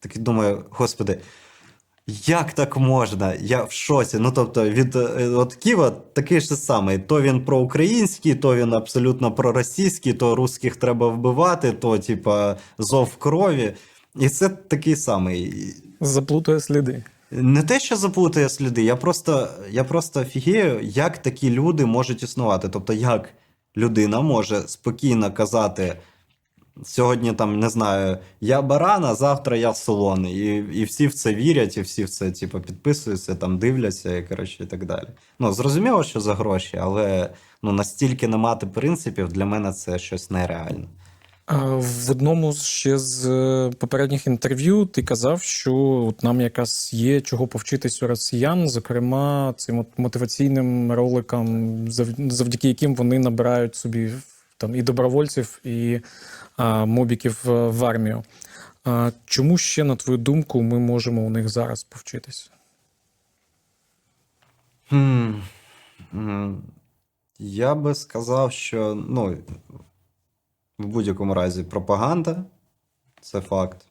такий думаю, господи, як так можна? Я в шоці. Ну, тобто, від е, от Ківа такий ж самий. То він проукраїнський, то він абсолютно проросійський, то русських треба вбивати, то, типа, зов крові. І це такий самий. Заплутує сліди. Не те, що заплутає сліди, я просто, я просто офігею, як такі люди можуть існувати. Тобто, як людина може спокійно казати. Сьогодні там не знаю, я баран, а завтра я слон. І, і всі в це вірять, і всі в це типу, підписуються, там дивляться, і коротше, і так далі. Ну, зрозуміло, що за гроші, але ну, настільки не мати принципів, для мене це щось нереальне. В одному ще з е, попередніх інтерв'ю ти казав, що от нам якраз є чого повчитись у росіян, зокрема цим от мотиваційним роликам, завдяки яким вони набирають собі там і добровольців, і а, мобіків е, в армію. А, чому ще, на твою думку, ми можемо у них зараз повчитись? Я би сказав, що ну, в будь-якому разі пропаганда це факт.